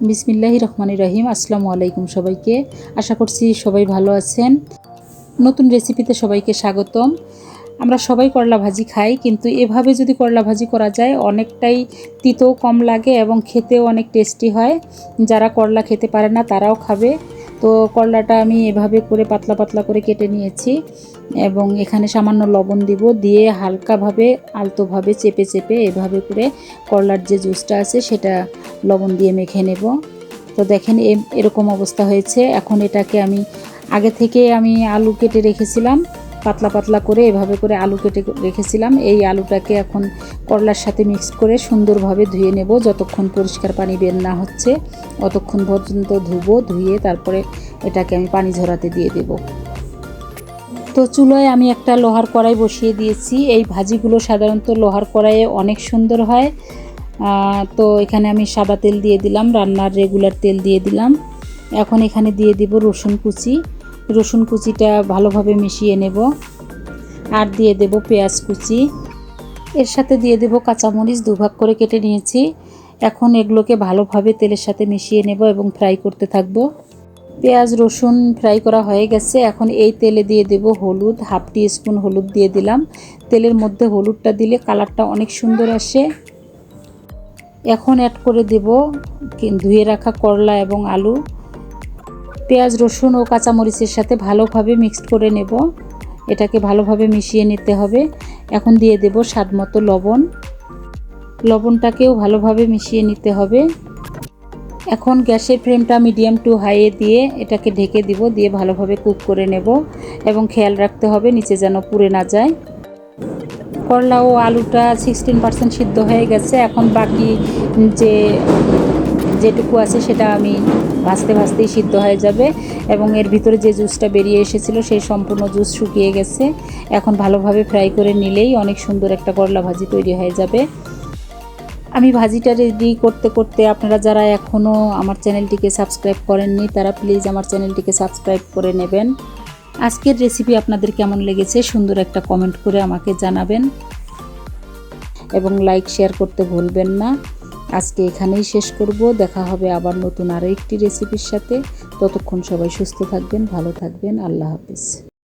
বিসমিল্লাহি রহমান রহিম। আসসালামু আলাইকুম সবাইকে। আশা করছি সবাই ভালো আছেন। নতুন রেসিপিতে সবাইকে স্বাগতম। আমরা সবাই করলা ভাজি খাই, কিন্তু এভাবে যদি করলা ভাজি করা যায়, অনেকটাই তিতো কম লাগে এবং খেতেও অনেক টেস্টি হয়। যারা করলা খেতে পারে না, তারাও খাবে। তো করলাটা আমি এভাবে করে পাতলা পাতলা করে কেটে নিয়েছি এবং এখানে সামান্য লবণ দিব দিয়ে হালকাভাবে, আলতোভাবে, চেপে চেপে এভাবে করে করলার যে জুসটা আছে সেটা লবণ দিয়ে মেখে নেব। তো দেখেন এরকম অবস্থা হয়েছে। এখন এটাকে আমি, আগে থেকে আমি আলু কেটে রেখেছিলাম। পাতলা পাতলা করে এভাবে করে আলু কেটে রেখেছিলাম। এই আলুটাকে এখন করলার সাথে মিক্স করে সুন্দরভাবে ধুয়ে নেব। যতক্ষণ পরিষ্কার পানি বের না হচ্ছে, অতক্ষণ পর্যন্ত ধুবো, ধুয়ে তারপরে এটাকে আমি পানি ঝরাতে দিয়ে দেব। তো চুলোয় আমি একটা লোহার কড়াই বসিয়ে দিয়েছি। এই ভাজিগুলো সাধারণত লোহার কড়াইয়ে অনেক সুন্দর হয়। তো এখানে আমি সাদা তেল দিয়ে দিলাম, রান্নার রেগুলার তেল দিয়ে দিলাম। এখন এখানে দিয়ে দিব রসুন কুচি। রসুন কুচিটা ভালোভাবে মিশিয়ে নেব। আর দিয়ে দেব পেঁয়াজ কুচি। এর সাথে দিয়ে দেব কাঁচামরিচ, দুভাগ করে কেটে নিয়েছি। এখন এগুলোকে ভালোভাবে তেলের সাথে মিশিয়ে নেব এবং ফ্রাই করতে থাকব। পেঁয়াজ, রসুন ফ্রাই করা হয়ে গেছে। এখন এই তেলে দিয়ে দেব হলুদ, হাফ টি স্পুন হলুদ দিয়ে দিলাম। তেলের মধ্যে হলুদটা দিলে কালারটা অনেক সুন্দর আসে। এখন অ্যাড করে দেব ধুয়ে রাখা করলা এবং আলু। পেঁয়াজ, রসুন ও কাঁচামরিচের সাথে ভালোভাবে মিক্সড করে নেব। এটাকে ভালোভাবে মিশিয়ে নিতে হবে। এখন দিয়ে দেব স্বাদ মতো লবণ। লবণটাকেও ভালোভাবে মিশিয়ে নিতে হবে। এখন গ্যাসের ফ্লেমটা মিডিয়াম টু হাইয়ে দিয়ে এটাকে ঢেকে দিব, দিয়ে ভালোভাবে কুক করে নেব এবং খেয়াল রাখতে হবে নিচে যেন পুড়ে না যায়। করলা ও আলুটা সিক্সটিন পার্সেন্ট সিদ্ধ হয়ে গেছে। এখন বাকি যে যেটুকু আছে সেটা আমি ভাজতে ভাজতেই সিদ্ধ হয়ে যাবে এবং এর ভিতরে যে জুসটা বেরিয়ে এসেছিল সেই সম্পূর্ণ জুস শুকিয়ে গেছে। এখন ভালোভাবে ফ্রাই করে নিলেই অনেক সুন্দর একটা করলা ভাজি তৈরি হয়ে যাবে। আমি ভাজিটা রেডি করতে করতে আপনারা যারা এখনও আমার চ্যানেলটিকে সাবস্ক্রাইব করেননি, তারা প্লিজ আমার চ্যানেলটিকে সাবস্ক্রাইব করে নেবেন। আজকের রেসিপি আপনাদের কেমন লেগেছে সুন্দর একটা কমেন্ট করে আমাকে জানাবেন। এবং লাইক শেয়ার করতে ভুলবেন না। আজকে এখানেই শেষ করব। দেখা হবে আবার নতুন আরও একটি রেসিপির সাথে। ততক্ষণ সবাই সুস্থ থাকবেন, ভালো থাকবেন। আল্লাহ হাফিজ।